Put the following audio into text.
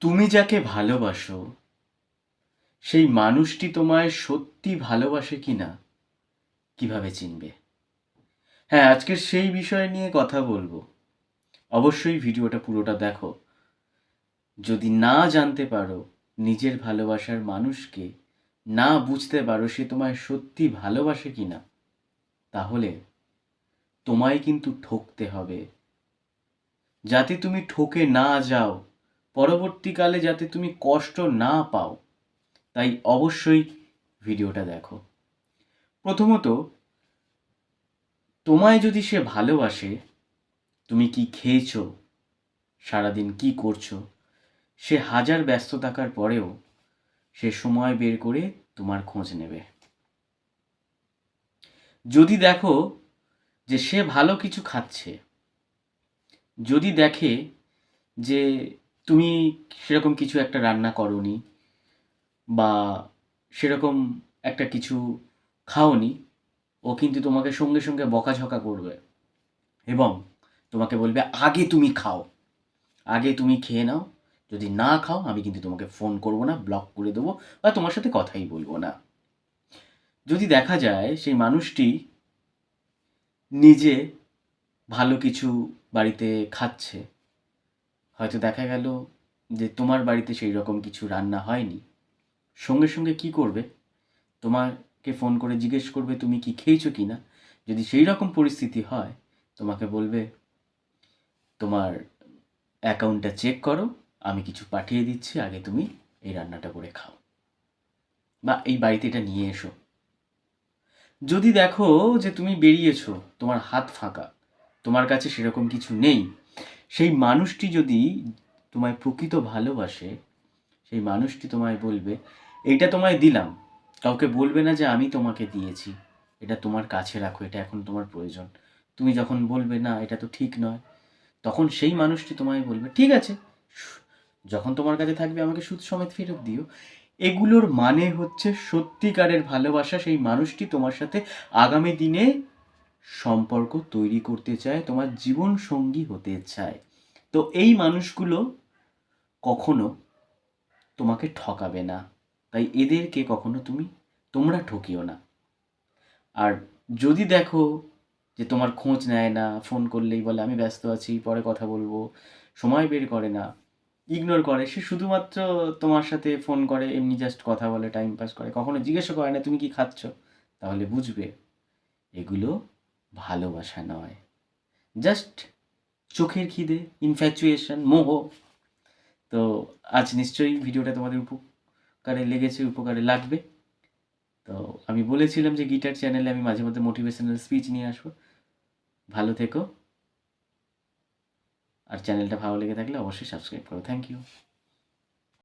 তুমি যাকে ভালোবাসো, সেই মানুষটি তোমায় সত্যি ভালোবাসে কি না কীভাবে চিনবে? হ্যাঁ আজকের সেই বিষয় নিয়ে কথা বলব। অবশ্যই ভিডিওটা পুরোটা দেখো। যদি না জানতে পারো নিজের ভালোবাসার মানুষকে, না বুঝতে পারো সে তোমায় সত্যি ভালোবাসে কি না তাহলে তোমায় কিন্তু ঠকতে হবে। যাতে তুমি ঠকে না যাও পরবর্তীকালে যাতে তুমি কষ্ট না পাও, তাই অবশ্যই ভিডিওটা দেখো। প্রথমত, তোমায় যদি সে ভালোবাসে, তুমি কি খেয়েছো, সারাদিন কি করছ, সে হাজার ব্যস্ত থাকার পরেও সে সময় বের করে তোমার খোঁজ নেবে। যদি দেখো যে সে ভালো কিছু খাচ্ছে, যদি দেখে যে তুমি সেরকম কিছু একটা রান্না করনি বা সেরকম একটা কিছু খাওনি, ও কিন্তু তোমাকে সঙ্গে সঙ্গে বকাঝকা করবে এবং তোমাকে বলবে, আগে তুমি খাও, আগে তুমি খেয়ে নাও। যদি না খাও, আমি কিন্তু তোমাকে ফোন করব না ব্লক করে দেবো বা তোমার সাথে কথাই বলব না। যদি দেখা যায় সেই মানুষটি নিজে ভালো কিছু বাড়িতে খাচ্ছে হয়তো দেখা গেল যে তোমার বাড়িতে সেই রকম কিছু রান্না হয়নি। সঙ্গে সঙ্গে কি করবে? তোমাকে ফোন করে জিজ্ঞেস করবে, তুমি কি খেয়েছো কি না যদি সেই রকম পরিস্থিতি হয়, তোমাকে বলবে, তোমার অ্যাকাউন্টটা চেক করো, আমি কিছু পাঠিয়ে দিচ্ছি, আগে তুমি এই রান্নাটা করে খাও। বা এই বাড়িতে এটা নিয়ে এসো। যদি দেখো যে তুমি বেরিয়েছো, তোমার হাত ফাঁকা, তোমার কাছে সেরকম কিছু নেই সেই মানুষটি যদি তোমায় প্রকৃত ভালোবাসে, সেই মানুষটি তোমায় বলবে, এইটা তোমায় দিলাম। কাউকে বলবে না যে আমি তোমাকে দিয়েছি। এটা তোমার কাছে রাখো, এটা এখন তোমার প্রয়োজন। তুমি যখন বলবে, না, এটা তো ঠিক নয়, তখন সেই মানুষটি তোমায় বলবে, ঠিক আছে, যখন তোমার কাছে থাকবে, আমাকে সুদ সমেত ফেরত দিও। এগুলোর মানে হচ্ছে সত্যিকারের ভালোবাসা সেই মানুষটি তোমার সাথে আগামী দিনে সম্পর্ক তৈরি করতে চায়, তোমার জীবন সঙ্গী হতে চায়। তো এই মানুষগুলো কখনো তোমাকে ঠকাবে না। তাই এদেরকে কখনো তুমি, তোমরা ঠকিও না। আর যদি দেখো যে তোমার খোঁজ নেয় না, ফোন করলেই বলে, আমি ব্যস্ত আছি, পরে কথা বলব, সময় বের করে না। ইগনোর করে। সে শুধুমাত্র তোমার সাথে ফোন করে, এমনি জাস্ট কথা বলে, টাইম পাস করে। কখনো জিজ্ঞাসা করে না, তুমি কি খাচ্ছ? তাহলে বুঝবে, এগুলো ভালোবাসা নয়। জাস্ট চোখের খিদে ইনফ্যাচুয়েশন মোহ। তো আজ নিশ্চয়ই ভিডিওটা তোমাদের উপকারে লেগেছে, উপকারে লাগবে। তো আমি বলেছিলাম যে গিটার চ্যানেলে আমি মাঝে মধ্যে মোটিভেশনাল স্পিচ নিয়ে আসব। ভালো থেকো। আর চ্যানেলটা ভালো লেগে থাকলে অবশ্যই সাবস্ক্রাইব করো। Thank you